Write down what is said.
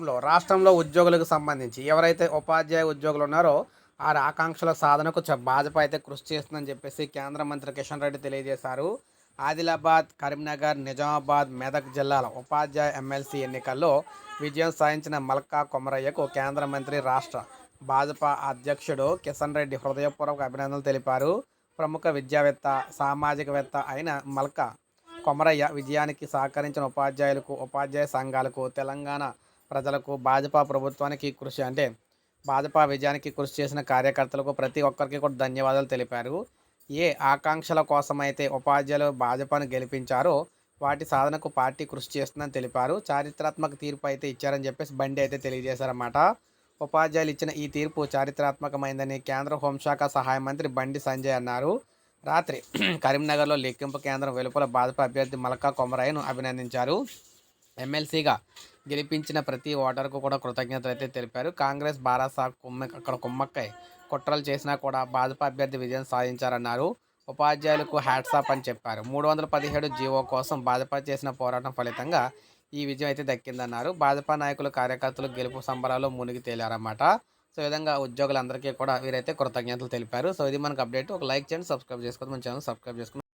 రాష్ట్రంలో రాష్ట్రంలో ఉద్యోగులకు సంబంధించి ఎవరైతే ఉపాధ్యాయ ఉద్యోగులు ఉన్నారో ఆ ఆకాంక్షల సాధనకు భాజపా అయితే కృషి చేస్తుందని చెప్పేసి కేంద్ర మంత్రి కిషన్ రెడ్డి తెలియజేశారు. ఆదిలాబాద్ కరీంనగర్ నిజామాబాద్ మెదక్ జిల్లాల ఉపాధ్యాయ ఎమ్మెల్సీ ఎన్నికల్లో విజయం సాధించిన మల్కా కొమరయ్యకు కేంద్ర మంత్రి రాష్ట్ర భాజపా అధ్యక్షుడు కిషన్ రెడ్డి హృదయపూర్వక అభినందనలు తెలిపారు. ప్రముఖ విద్యావేత్త సామాజికవేత్త అయిన మల్కా కొమరయ్య విజయానికి సహకరించిన ఉపాధ్యాయులకు ఉపాధ్యాయ సంఘాలకు తెలంగాణ ప్రజలకు భాజపా ప్రభుత్వానికి కృషి అంటే భాజపా విజయానికి కృషి చేసిన కార్యకర్తలకు ప్రతి ఒక్కరికి కూడా ధన్యవాదాలు తెలిపారు. ఏ ఆకాంక్షల కోసమైతే ఉపాధ్యాయులు భాజపాను గెలిపించారో వాటి సాధనకు పార్టీ కృషి చేస్తుందని తెలిపారు. చారిత్రాత్మక తీర్పు అయితే ఇచ్చారని చెప్పేసి బండి అయితే తెలియజేశారన్నమాట. ఉపాధ్యాయులు ఇచ్చిన ఈ తీర్పు చారిత్రాత్మకమైందని కేంద్ర హోంశాఖ సహాయ మంత్రి బండి సంజయ్ అన్నారు. రాత్రి కరీంనగర్లో లెక్కింపు కేంద్రం వెలుపల భాజపా అభ్యర్థి మల్కా కొమరాయ్ను అభినందించారు. ఎమ్మెల్సీగా గెలిపించిన ప్రతి ఓటర్కు కూడా కృతజ్ఞతలు అయితే తెలిపారు. కాంగ్రెస్ బారాసా కుమ్మ అక్కడ కుమ్మక్కై కుట్రలు చేసినా కూడా భాజపా అభ్యర్థి విజయం సాధించారన్నారు. ఉపాధ్యాయులకు హ్యాట్సాప్ అని చెప్పారు. మూడు వందల పదిహేడు జీవో కోసం భాజపా చేసిన పోరాటం ఫలితంగా ఈ విజయం అయితే దక్కిందన్నారు. భాజపా నాయకులు కార్యకర్తలు గెలుపు సంబరాల్లో మునిగి తేలారన్నమాట. సో విధంగా ఉద్యోగులందరికీ కూడా వీరైతే కృతజ్ఞతలు తెలిపారు. సో ఇది మనకు అప్డేట్. ఒక లైక్ చేయండి సబ్స్క్రైబ్ చేసుకోండి. మన ఛానల్ సబ్స్క్రైబ్ చేసుకోండి